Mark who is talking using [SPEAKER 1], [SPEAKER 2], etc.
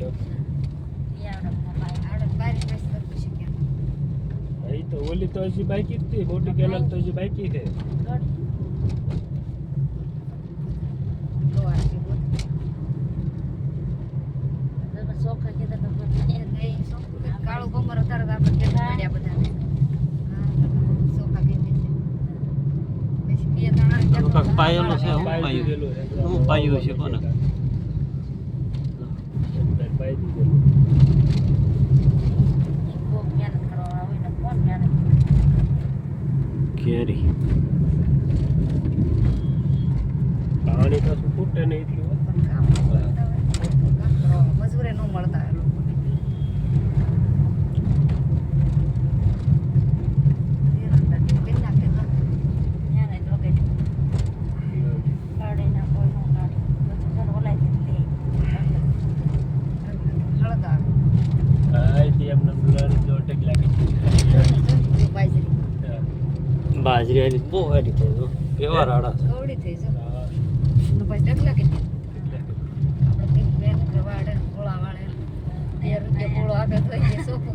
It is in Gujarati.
[SPEAKER 1] ગયો એ તો ઓલી તો હજી બાકી જ હતી મોટી કેનલ તો હજી બાકી
[SPEAKER 2] કાળું કમર અત્યારે આપણે કેતા પડ્યા
[SPEAKER 3] પાયેલો છે હું
[SPEAKER 1] છે
[SPEAKER 3] કોને?
[SPEAKER 1] દીધેલું.
[SPEAKER 2] આવે મહેનત
[SPEAKER 3] કેરી
[SPEAKER 1] પાણી તો શું ફૂટે નહીં એટલું હો.
[SPEAKER 2] પણ કામ ન કરતા હોય. કામ કરવા મજૂરે ન મળતા એ લોકોને. હેરાન લાગે. કરી નાખે તો. હળગાવે.
[SPEAKER 1] હા, અહીંથી એમને ગુલાબ જો ટેકલા કરી.
[SPEAKER 2] જો બાજરી.
[SPEAKER 1] હા.
[SPEAKER 3] બાજરી આની બહુ હારી થઈ જો કેવા રાડા
[SPEAKER 2] કવડી થઈ જો. નો પછી.
[SPEAKER 1] ટેકલા કરી.
[SPEAKER 2] આપણે કે વાળે ને ગોળા વાળે. બે રૂપિયા ગોળો આપે તો એ સોપો